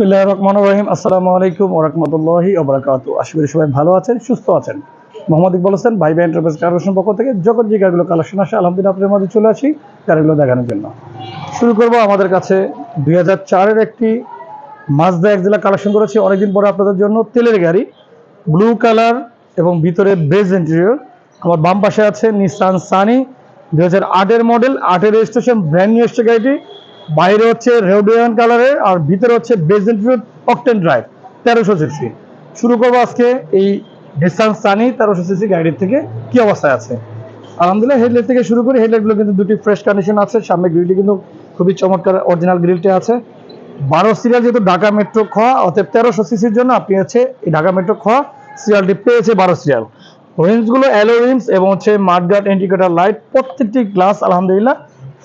বিসমিল্লাহির রহমানির রহিম। আসসালামু আলাইকুম ওয়া বারাকাতুহু। আশা করি সবাই ভালো আছেন, সুস্থ আছেন। মোহাম্মদ ইকবাল হোসেন, ভাই ভাই এন্টারপ্রাইজ কালেকশন পক্ষ থেকে যখন যে গাড়িগুলো কালেকশন আসে, আলহামদুলিল্লাহ আপনাদের মাঝে চলে আসি গাড়িগুলো দেখানোর জন্য। শুরু করব আমাদের কাছে দুই হাজার চারের একটি মাজদা এক জেলা কালেকশন করেছি। অনেকদিন পরে আপনাদের জন্য তেলের গাড়ি ব্লু কালার এবং ভিতরে বেজ ইন্টেরিয়র আমার বাম পাশে আছে নিসান সানি দুই হাজার আটের মডেল আটের রেজিস্ট্রেশন ব্র্যান্ড নিউ এসছে গাড়িটি। বাইরে হচ্ছে রেডিয়ান কালারের আর ভিতরে হচ্ছে বেজ ইন্টেরিয়র অকটেন ড্রাইভ তেরোশো সিসি। শুরু করব আজকে এই নিসান সানি তেরোশো সিসি গাড়ির থেকে কি অবস্থায় আছে? আলহামদুলিল্লাহ হেডলাইট থেকে শুরু করি হেডলাইটগুলো কিন্তু দুটি ফ্রেশ কন্ডিশন আছে। সামনে গ্রিলটি কিন্তু খুবই চমৎকার অরিজিনাল গ্রিলটি আছে। বারো সিরিয়াল যেহেতু ঢাকা মেট্রো খ অতএব তেরোশো সিসির জন্য আপনি হচ্ছে এই ঢাকা মেট্রো খ সিরিয়ালটি পেয়েছে বারো সিরিয়াল রিমসগুলো অ্যালো রিমস এবং হচ্ছে মাঠগার্ড ইন্ডিকেটার লাইট প্রত্যেকটি গ্লাস আলহামদুলিল্লাহ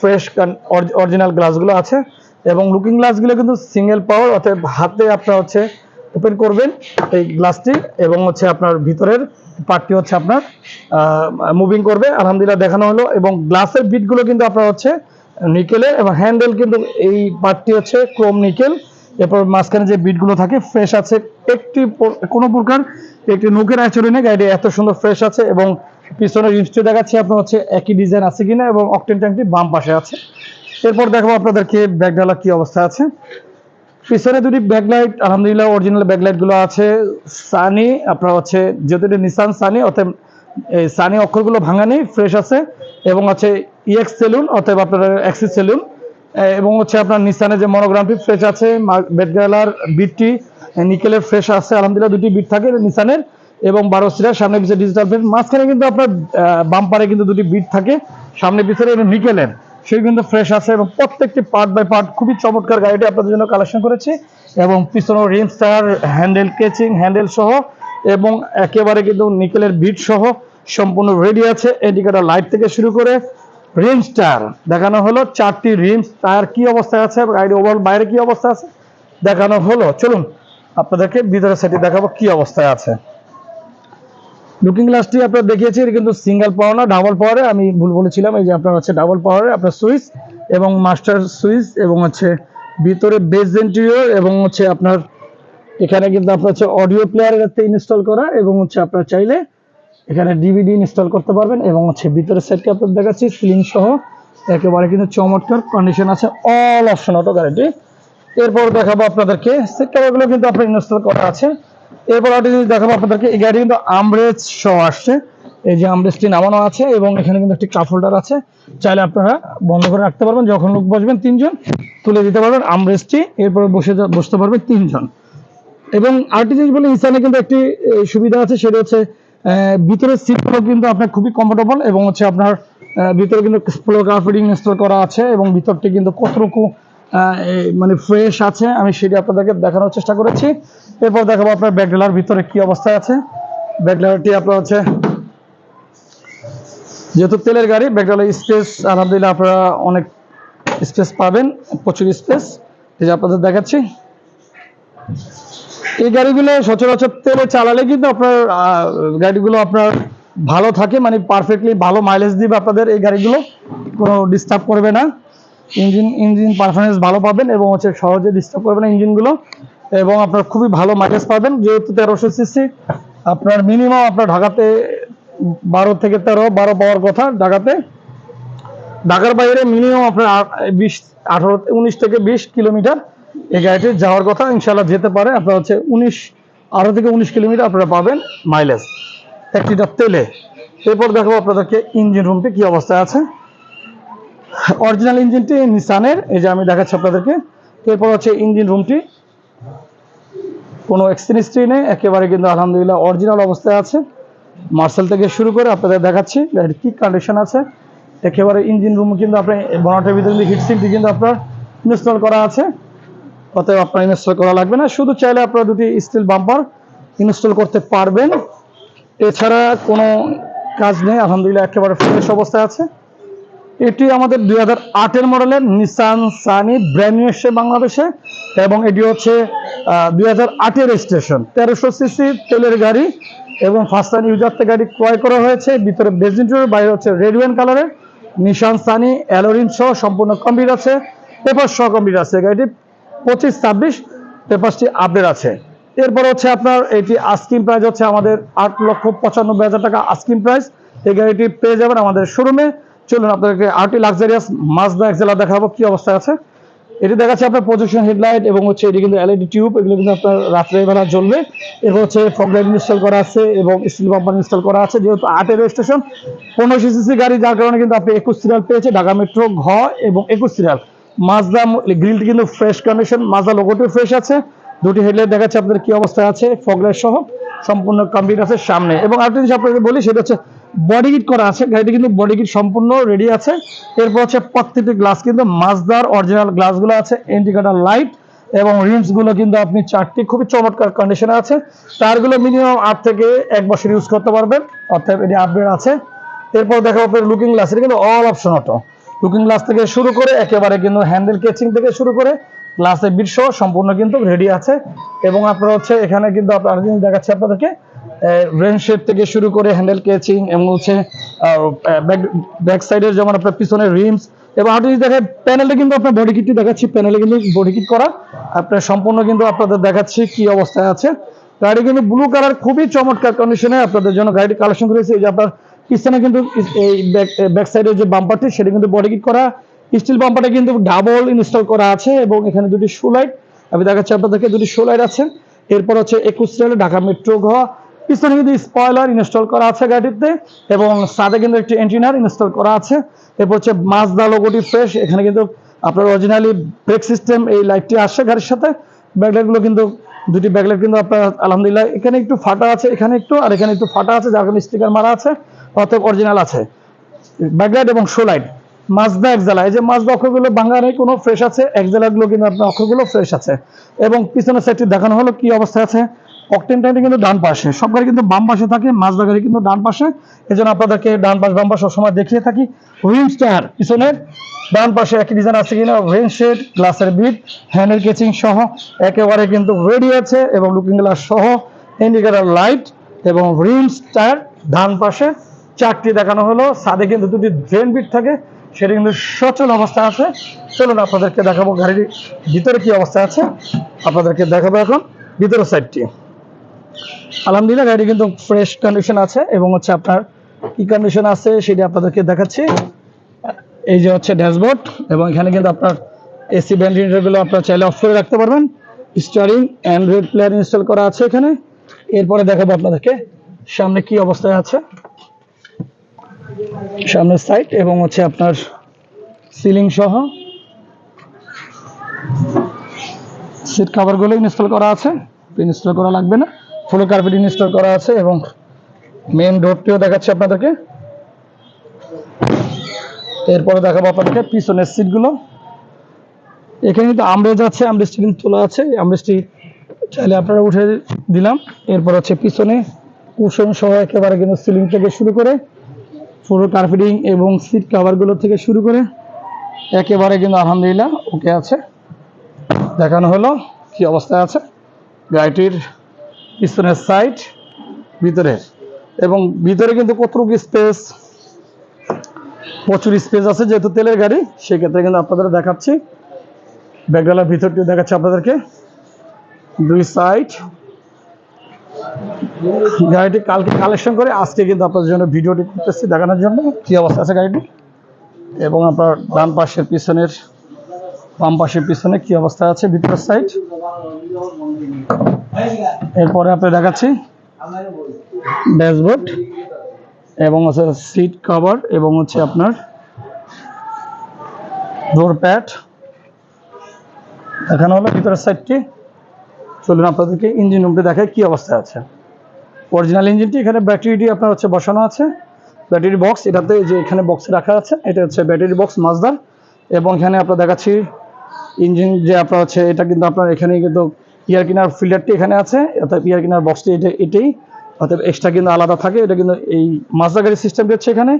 ফ্রেশ অরিজিনাল গ্লাসগুলো আছে, এবং লুকিং গ্লাসগুলো কিন্তু সিঙ্গেল পাওয়ার অতএব হাতে আপনার হচ্ছে ওপেন করবেন এই গ্লাসটি এবং হচ্ছে আপনার ভিতরের পার্টটি হচ্ছে আপনার মুভিং করবে। আলহামদুলিল্লাহ দেখানো হলো, এবং গ্লাসের বিটগুলো কিন্তু আপনার হচ্ছে নিকেলের এবং হ্যান্ডেল কিন্তু এই পার্টটি হচ্ছে ক্রোম নিকেল এরপর মাঝখানে যে বিটগুলো থাকে ফ্রেশ আছে, একটি কোনো প্রকার একটি নুকের আচরণে গাড়িটি এত সুন্দর ফ্রেশ আছে, এবং পিছনের ইনস্টে দেখাচ্ছি, আপনার হচ্ছে একই ডিজাইন আছে কিনা এবং অকটেন ট্যাঙ্কটি বাম পাশে আছে। এরপর দেখাবো আপনাদেরকে ব্যাগডালা কি অবস্থা আছে। পিছনে দুটি ব্যাকলাইট আলহামদুলিল্লাহ অরিজিনাল ব্যাকলাইটগুলো আছে। সানি আপনার হচ্ছে যেহেতু এটা নিসান সানি অতএব এই সানি অক্ষরগুলো ভাঙা নেই ফ্রেশ আছে। এবং হচ্ছে ইএক্স সেলুন অতএব আপনার অ্যাক্সিস সেলুন এবং হচ্ছে আপনার নিসানের যে মনোগ্রামটি ফ্রেশ আছে বেডগালার বিটটি নিকেলের ফ্রেশ আছে। আলহামদুলিল্লাহ দুটি বিট থাকে নিসানের এবং বারো সিটার সামনে পিছিয়ে ডিজিটাল প্লেট মাঝখানে কিন্তু আপনার বাম্পারে কিন্তু দুটি বিট থাকে। সামনে, পিছনে নিকেলের সেই কিন্তু ফ্রেশ আছে এবং প্রত্যেকটি পার্ট বাই পার্ট খুবই চমৎকার গাড়িটি আপনাদের জন্য কালেকশন করেছি এবং পিছনে রিমস টায়ার হ্যান্ডেল কেচিং হ্যান্ডেল সহ এবং একেবারে কিন্তু নিকেলের বিট সহ সম্পূর্ণ রেডি আছে। ইন্ডিকেটার লাইট থেকে শুরু করে রিমস টায়ার দেখানো হলো। চারটি রিমস টায়ার কি অবস্থায় আছে গাড়ির ওভারঅল বাইরে কি অবস্থা আছে দেখানো হলো। চলুন আপনাদেরকে ভিতরে সেটি দেখাবো কি অবস্থায় আছে। লুকিং গ্লাসটি আপনার দেখিয়েছি, এটা কিন্তু সিঙ্গেল পাওয়ার না ডাবল পাওয়ারে আমি ভুল বলেছিলাম, এই যে আপনার হচ্ছে ডাবল পাওয়ারে আপনার সুইচ এবং মাস্টার সুইচ এবং হচ্ছে ভিতরে বেস ইন্টেরিয়র এবং হচ্ছে আপনার এখানে কিন্তু আপনার হচ্ছে অডিও প্লেয়ারের ইনস্টল করা এবং হচ্ছে আপনার চাইলে এখানে ডিভিডি ইনস্টল করতে পারবেন এবং হচ্ছে ভিতরে সেটকে আপনার দেখাচ্ছি সিলিং সহ, একেবারে কিন্তু চমৎকার কন্ডিশন আছে অল অপশন অটো গাড়িটি এরপর দেখাবো আপনাদেরকে সেট কভারগুলো কিন্তু আপনার ইনস্টল করা আছে। এরপর একটা জিনিস দেখাবো আপনাদেরকে। এই গাড়ি কিন্তু আমরেজ সহ আসছে। এই যে আমরেজটি নামানো আছে এবং এখানে কিন্তু একটি কাপ হোল্ডার আছে। চাইলে আপনারা বন্ধ করে রাখতে পারবেন। যখন লোক বসবেন তিনজন, তুলে দিতে পারবেন আমরেজটি এরপরে বসে বসতে পারবে তিনজন। এবং আরেকটি জিনিস বলে ইসানে কিন্তু একটি সুবিধা আছে। সেটা হচ্ছে ভিতরের সিটগুলো কিন্তু আপনার খুবই কমফোর্টেবল এবং হচ্ছে আপনার ভিতরে কিন্তু কার্পেটিং ইনস্টল করা আছে এবং ভিতরটি কিন্তু কতটুকু মানে ফ্রেশ আছে, আমি সেটি আপনাদেরকে দেখানোর চেষ্টা করেছি। এরপর দেখাবো আপনার ব্যাকডেলার ভিতরে কি অবস্থায় আছে। ব্যাকডেলারটি আপনার হচ্ছে, যেহেতু তেলের গাড়ি, ব্যাকডেলার স্পেস আলহামদুলিল্লাহ আপনারা অনেক স্পেস পাবেন, প্রচুর স্পেস এই যে আপনাদের দেখাচ্ছি। এই গাড়িগুলো সচরাচর তেলে চালালে কিন্তু আপনার গাড়িগুলো আপনার ভালো থাকে মানে পারফেক্টলি ভালো মাইলেজ দিবে আপনাদের এই গাড়িগুলো, কোনো ডিস্টার্ব করবে না। ইঞ্জিন ইঞ্জিন পারফরমেন্স ভালো পাবেন এবং হচ্ছে সহজে ডিস্টার্ব করবে না ইঞ্জিনগুলো এবং আপনার খুবই ভালো মাইলেজ পাবেন। যেহেতু তেরোশো সিসি আপনার মিনিমাম আপনার ঢাকাতে বারো থেকে তেরো, বারো পাওয়ার কথা ঢাকাতে। ঢাকার বাইরে মিনিমাম আপনার বিশ, আঠারো, উনিশ থেকে বিশ কিলোমিটার এই গাড়িটি যাওয়ার কথা। ইনশাল্লাহ যেতে পারে। আপনার হচ্ছে উনিশ, আঠারো থেকে উনিশ কিলোমিটার আপনারা পাবেন মাইলেজ এক তেলে। এরপর দেখাবো আপনাদেরকে ইঞ্জিন রুমটি কি অবস্থায় আছে। অরিজিনাল ইঞ্জিনটি নিসানের এই যে আমি দেখাচ্ছি আপনাদেরকে। এরপর হচ্ছে ইঞ্জিন রুমটি কোনো এক্সচেঞ্জ নেই, একেবারে কিন্তু আলহামদুলিল্লাহ অরিজিনাল অবস্থায় আছে। মার্সেল থেকে শুরু করে আপনাদের দেখাচ্ছি গাড়ির কি কন্ডিশন আছে। একেবারে ইঞ্জিন রুম কিন্তু আপনার বনাটের ভিতরে কিন্তু হিটসিংটি কিন্তু আপনার ইনস্টল করা আছে। অতএব আপনার ইনস্টল করা লাগবে না। শুধু চাইলে আপনারা দুটি স্টিল বাম্পার ইনস্টল করতে পারবেন। এছাড়া কোনো কাজ নেই, আলহামদুলিল্লাহ একেবারে ফ্রেশ অবস্থায় আছে। এটি আমাদের দুই হাজার আটের মডেলের নিসান সানি ব্র্যান্ড এসছে বাংলাদেশে এবং এটি হচ্ছে দুই হাজার আটের স্টেশন তেরোশো সিসি তেলের গাড়ি এবং ফার্স্ট টাইম ইউজারতে গাড়ি ক্রয় করা হয়েছে। ভিতরে বেজিন্টোর বাইরে হচ্ছে রেড ওয়ান কালারের নিশান সানি অ্যালোরিন সহ সম্পূর্ণ কমপ্লিট আছে। পেপার সহ কমপ্লিট আছে গাড়িটি। পঁচিশ, ছাব্বিশ পেপারসটি আপডেট আছে। এরপর হচ্ছে আপনার এটি আস্কিম প্রাইস হচ্ছে আমাদের আট লক্ষ পঁচানব্বই হাজার টাকা আস্কিম প্রাইস এই গাড়িটি পেয়ে যাবেন আমাদের শোরুমে চলুন আপনাদেরকে আরটি লাক্সারিয়াস মাজদা এক্সেলা দেখাবো, কি অবস্থায় আছে। এটি দেখাচ্ছে আপনার প্রজেকশন হেডলাইট এবং হচ্ছে এটি কিন্তু এলইডি টিউব এগুলো কিন্তু আপনার রাত্রেবেলা জ্বলবে। এরপর হচ্ছে ফগ লাইট ইনস্টল করা আছে এবং স্টিল বাম্পার ইনস্টল করা আছে, যেহেতু আটের রেজিস্ট্রেশন পনেরোশো সিসি গাড়ি, যার কারণে কিন্তু আপনি একুশ সিরিয়াল পেয়েছে, ঢাকা মেট্রো ঘ এবং একুশ সিরিয়াল মাজদা গ্রিলটি কিন্তু ফ্রেশ কন্ডিশন মাজদা লোগোটি ফ্রেশ আছে। দুটি হেডলাইট দেখাচ্ছে আপনাদের কি অবস্থা আছে ফগলাইট সহ, সম্পূর্ণ কমপ্লিট আছে সামনে। এবং আরেকটা জিনিস আপনাকে বলি, সেটা হচ্ছে বডি কিট করা আছে। গাড়িটি কিন্তু বডি কিট সম্পূর্ণ রেডি আছে। এরপর হচ্ছে প্রত্যেকটি গ্লাস কিন্তু মাজদার অরিজিনাল গ্লাসগুলো আছে ইন্ডিকেটার লাইট এবং রিমসগুলো কিন্তু আপনি চারটি খুবই চমৎকার কন্ডিশনে আছে। টায়ারগুলো মিনিমাম আট থেকে এক বছর ইউজ করতে পারবেন। অর্থাৎ এটি আপডেট আছে। এরপর দেখা আপনার লুকিং গ্লাস এটা কিন্তু all option auto looking glass থেকে শুরু করে একেবারে কিন্তু হ্যান্ডেল কেচিং থেকে শুরু করে গ্লাসের বিট সম্পূর্ণ কিন্তু রেডি আছে। এবং আপনার হচ্ছে এখানে কিন্তু আপনার দেখাচ্ছে আপনাদেরকে। শেড থেকে শুরু করে হ্যান্ডেল কেচিং এবং হচ্ছে ব্যাক সাইডের যেমন আপনার পিছনে রিমস এবং আরেকটা জিনিস দেখেন প্যানেলে কিন্তু আপনার বডি কিটটি দেখাচ্ছি প্যানেলে কিন্তু বডি কিট করা। আপনার সম্পূর্ণ কিন্তু আপনাদের দেখাচ্ছি কি অবস্থায় আছে। গাড়ি কিন্তু ব্লু কালার খুবই চমৎকার কন্ডিশনে আপনাদের জন্য গাড়িটি কালেকশন করেছে এই যে আপনার পিছনে কিন্তু এই ব্যাক সাইডের যে বাম্পারটি সেটা কিন্তু বডি কিট করা। স্টিল বাম্পারটা কিন্তু ডাবল ইনস্টল করা আছে, এবং এখানে দুটি শু লাইট আমি দেখাচ্ছি আপনাদেরকে দুটি শো লাইট আছে। এরপর হচ্ছে একুশ সালে ঢাকা মেট্রো ঘ পিছনে কিন্তু স্পয়লার ইনস্টল করা আছে গাড়িতে এবং সাদে কিন্তু একটি এন্টিনার ইনস্টল করা আছে। এরপর হচ্ছে মাজদা লোগোটি ফ্রেশ এখানে কিন্তু আপনার অরিজিনালি ব্রেক সিস্টেম এই লাইটটি আসছে গাড়ির সাথে। ব্যাকলাইটগুলো কিন্তু, দুটি ব্যাকলাইট কিন্তু আপনার আলহামদুলিল্লাহ এখানে একটু ফাটা আছে, এখানে একটু, আর এখানে একটু ফাটা আছে, যার কারণে স্টিকার মারা আছে অর্থাৎ অরিজিনাল আছে। ব্যাকলাইট এবং শো লাইট মাজদা একজালা এই যে মাজদা অক্ষরগুলো বাংলা নেই, কোনো ফ্রেশ আছে একজালাগুলো কিন্তু আপনার অক্ষরগুলো ফ্রেশ আছে। এবং পিছনের সাইডটি দেখানো হলো, কি অবস্থায় আছে? অকটেন টাইমটি কিন্তু ডান পাশে। সব গাড়ি কিন্তু বাম পাশে থাকে মাজদা গাড়ি কিন্তু ডান পাশে। এই আপনাদেরকে ডান পাশ, বাম পাশ সবসময় দেখিয়ে থাকি। হুইল স্টার পিছনের, ডান পাশে একই ডিজাইন আছে কিনা? রেন গ্লাসের বিট হ্যান্ডেল কেচিং সহ। একেবারে কিন্তু রেডি আছে এবং লুকিং গ্লাস সহ। ইন্ডিকেটার লাইট এবং রিমস টায়ার ডান পাশে। চারটি দেখানো হলো। সাদে কিন্তু দুটি ড্রেন বিট থাকে। সেটা কিন্তু সচল অবস্থায় আছে। চলুন আপনাদেরকে দেখাবো গাড়ির ভিতরে কি অবস্থায় আছে। আপনাদেরকে দেখাবো এখন ভিতরের সাইডটি আলহামদুলিল্লাহ গাড়ি কিন্তু ফ্রেশ কন্ডিশন আছে এবং হচ্ছে আপনার কি কন্ডিশন আছে সেটি আপনাদেরকে দেখাচ্ছি। এই যে হচ্ছে ড্যাশবোর্ড এবং এখানে কিন্তু আপনার এসি ভেন্টিলেটরগুলো আপনার চাইলে অফ করে রাখতে পারবেন। স্টারিং অ্যান্ড্রয়েড প্লেয়ার ইনস্টল করা আছে এখানে। এরপরে দেখাবো আপনাদেরকে সামনে কি অবস্থায় আছে। সামনের সাইড এবং হচ্ছে আপনার সিলিং সহ। সিট কাভারগুলো ইনস্টল করা আছে। ইনস্টল করা লাগবে না। ফুল কার্পেট ইনস্টল করা আছে এবং মেন ডোরটিও দেখাচ্ছে আপনাদেরকে। এরপরে দেখাবো আপনাদেরকে পিছনের সিটগুলো এখানে কিন্তু আমরেজ আছে, আমরেজটি কিন্তু তোলা আছে। আমরেজটি চাইলে আপনারা উঠে দিলাম। এরপর হচ্ছে পিছনে কুশন সহ একেবারে কিন্তু সিলিং থেকে শুরু করে পুরো কার্পেটিং এবং সিট কাভারগুলো থেকে শুরু করে একেবারে কিন্তু আলহামদুলিল্লাহ ওকে আছে। দেখানো হলো কি অবস্থায় আছে। গাড়িটির পিছনের সাইড ভিতরে। এবং ভিতরে কিন্তু কতটুকু স্পেস প্রচুর স্পেস আছে যেহেতু তেলের গাড়ি, সেক্ষেত্রে কিন্তু আপনাদের দেখাচ্ছি। ব্যাগডালার ভিতরটিও দেখাচ্ছি আপনাদেরকে। দুই সাইড গাড়িটি কালকে কালেকশন করে আজকে কিন্তু আপনাদের জন্য ভিডিওটি করতেছি দেখানোর জন্য। কি অবস্থা আছে গাড়িটি? এবং আপনার ডান পাশের পিছনের, বাম পাশের পিছনে কি অবস্থা আছে ভিতরের সাইড এরপরে আপনি দেখাচ্ছি। ড্যাশবোর্ড এবং হচ্ছে সিট কভার এবং হচ্ছে আপনার ডোর প্যাড। দেখানো হলো ভিতরের সাইডটি। চলুন আপনাদেরকে ইঞ্জিন রুমটি দেখায় কি অবস্থায় আছে। অরিজিনাল ইঞ্জিনটি এখানে ব্যাটারিটি আপনার হচ্ছে বসানো আছে। ব্যাটারি বক্স, এটাতে যে এখানে বক্সে রাখা আছে, এটা হচ্ছে ব্যাটারি বক্স মাজদার এবং এখানে আপনার দেখাচ্ছি ইঞ্জিন যে আপনার হচ্ছে, এটা কিন্তু আপনার এখানে কিন্তু ইয়ার কিনার ফিল্টারটি এখানে আছে, অর্থাৎ ইয়ার কিনার বক্সটি এটা এটাই। অর্থাৎ এক্সট্রা কিন্তু আলাদা থাকে, এটা কিন্তু এই মাজদা গাড়ির সিস্টেমটি হচ্ছে এখানে।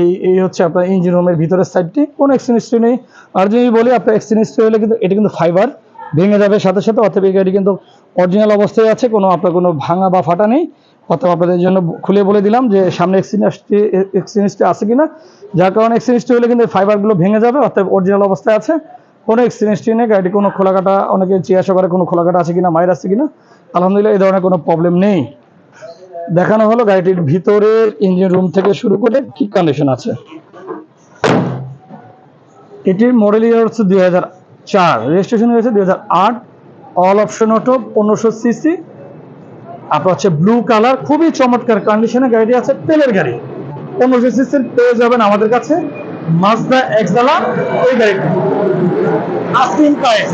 এই এই হচ্ছে আপনার ইঞ্জিন রুমের ভিতরের সাইডটি কোনো এক্সিনিস্ট্রি নেই। আর যদি বলি, আপনার এক্সিনিস্ট্রি হলে কিন্তু এটা কিন্তু ফাইবার ভেঙে যাবে সাথে সাথে অর্থাৎ এই গাড়ি কিন্তু অরিজিনাল অবস্থায় আছে, কোনো আপনার কোনো ভাঙা বা ফাটা নেই। অতএব আপনাদের জন্য খুলে বলে দিলাম যে সামনে এক্সিনিস্ট্রি এক্সিনিস্ট্রি আছে কিনা। যার কারণে এক্সিনিস্ট্রি হলে কিন্তু ফাইবারগুলো ভেঙে যাবে অর্থাৎ অরিজিনাল অবস্থায় আছে। কোনো এক্সপিরিয়েন্স নেই, গাড়িটি কোনো খোলাকাটা অনেকে জিজ্ঞাসা করে কোনো খোলাকাটা আছে কিনা, মায়ের আছে কিনা, আলহামদুলিল্লাহ এই ধরনের কোনো প্রবলেম নেই। দেখানো হলো গাড়িটির ভিতরের ইঞ্জিন রুম থেকে শুরু করে কি কন্ডিশন আছে। এটির মডেল ইয়ার হচ্ছে দুই চার রেজিস্ট্রেশন হয়েছে দুই হাজার আট অল অপশন অটো পনেরোশো সিসি আপনার হচ্ছে ব্লু কালার খুবই চমৎকার কন্ডিশনে গাড়িটি আছে, তেলের গাড়ি। পনেরোশো সিসির পেয়ে যাবেন আমাদের কাছে মাজদা এক্সালা ওই গাড়িটি। আস্কিং প্রাইস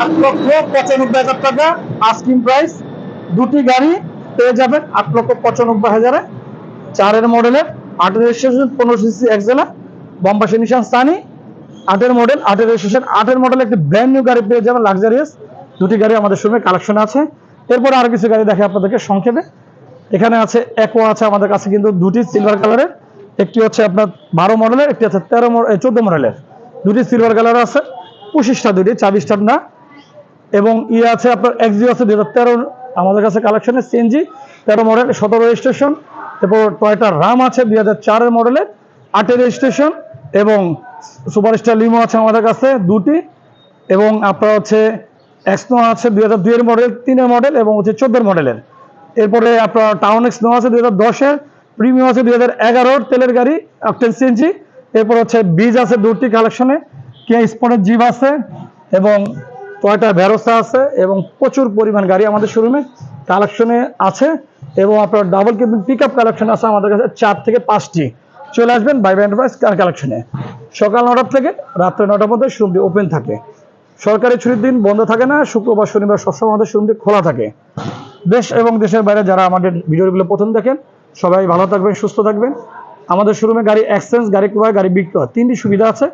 আট লক্ষ পঁচানব্বই হাজার টাকা আস্কিং প্রাইস দুটি গাড়ি পেয়ে যাবেন আট লক্ষ পঁচানব্বই হাজারে। চারের মডেলের, আটের রেজিস্ট্রেশন পনেরো সিসি এক্সেলা বম্বাসী নিশান সানি, আটের মডেল আটের রেজিস্ট্রেশন আটের মডেল একটি ব্র্যান্ড নিউ গাড়ি পেয়ে যাবেন লাক্সারিয়াস দুটি গাড়ি আমাদের শোরুমে কালেকশন আছে। এরপর আরও কিছু গাড়ি দেখে আপনাদেরকে সংক্ষেপে। এখানে আছে একো আছে আমাদের কাছে, কিন্তু দুটি সিলভার কালারের একটি হচ্ছে আপনার বারো মডেলের একটি আছে তেরো চোদ্দ মডেলের দুটি সিলভার কালার আছে। পঁচিশটা দুটি চাবিশটার না। এবং ইয়ে আছে আপনার এক্সি আছে দুই হাজার তেরো, আমাদের কাছে কালেকশনে সিএনজি তেরো মডেল, সতেরো রেজিস্ট্রেশন এরপর টয়টা রাম আছে দুই হাজার চারের মডেলের আটের রেজিস্ট্রেশন এবং সুপারস্টার লিমো আছে আমাদের কাছে দুটি, এবং আপনার হচ্ছে এক্সনো আছে দুই হাজার দুইয়ের মডেল তিনের মডেল এবং হচ্ছে চোদ্দের মডেলের এরপরে আপনার টাউন এক্স নো আছে দুই হাজার দশের প্রিমিয়াম আছে দুই হাজার এগারোর তেলের গাড়ি অক্টেন সিএনজি এরপর হচ্ছে বীজ আছে দুটি কালেকশনে কিয়া স্পটের জিপ আছে এবং টয়টা ভেরোসা আছে এবং প্রচুর পরিমাণ গাড়ি আমাদের শোরুমে কালেকশনে আছে এবং আপনার double cabin pick up collection আছে আমাদের কাছে চার থেকে পাঁচটি। চলে আসবেন বাইবে এন্টারপ্রাইজ কার কালেকশনে সকাল নটার থেকে রাত্রে নটার মধ্যে শোরুমটি ওপেন থাকে। সরকারি ছুটির দিন বন্ধ থাকে না, শুক্রবার, শনিবার সবসময় আমাদের শোরুমটি খোলা থাকে। দেশ এবং দেশের বাইরে যারা আমাদের ভিডিওগুলো প্রথম দেখেন, সবাই ভালো থাকবেন, সুস্থ থাকবেন। আমাদের শোরুমে গাড়ি এক্সচেঞ্জ গাড়ি ক্রয়, গাড়ি বিক্রয় তিনটি সুবিধা আছে।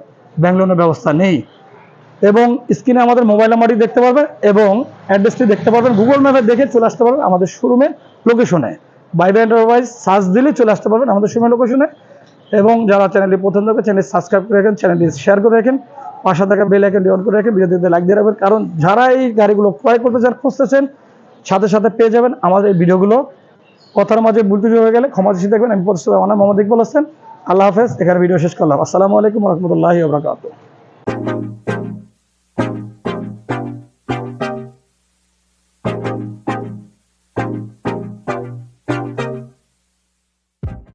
ব্যাংক লোনের ব্যবস্থা নেই। এবং স্ক্রিনে আমাদের মোবাইল নাম্বারটি দেখতে পারবেন এবং অ্যাড্রেসটি দেখতে পারবেন। গুগল ম্যাপে দেখে চলে আসতে পারবেন আমাদের শোরুমের লোকেশনে। বাইবে এন্টারপ্রাইজ সার্চ দিলে চলে আসতে পারবেন আমাদের শোরুমের লোকেশনে। এবং যারা চ্যানেলটি প্রথম দেখবে চ্যানেল সাবস্ক্রাইব করে রাখেন, চ্যানেলটি শেয়ার করে রাখেন, পাশে থাকা বেল আইকনটি অন করে রাখেন ভিডিওতে লাইক দিয়ে রাখবেন। কারণ যারা এই গাড়িগুলো ক্রয় করতে চান, খুঁজতেছেন, সাথে সাথে পেয়ে যাবেন আমাদের এই ভিডিওগুলো। কথার মাঝে ভুলতে হয়ে গেলে ক্ষমা দেখবেন। আমি প্রতিষ্ঠা আমার মোহাম্মদ ইকবাল হোসেন। আল্লাহ হাফেজ এখানে ভিডিও শেষ করলাম। আসসালামু আলাইকুম রহমতুল্লাহ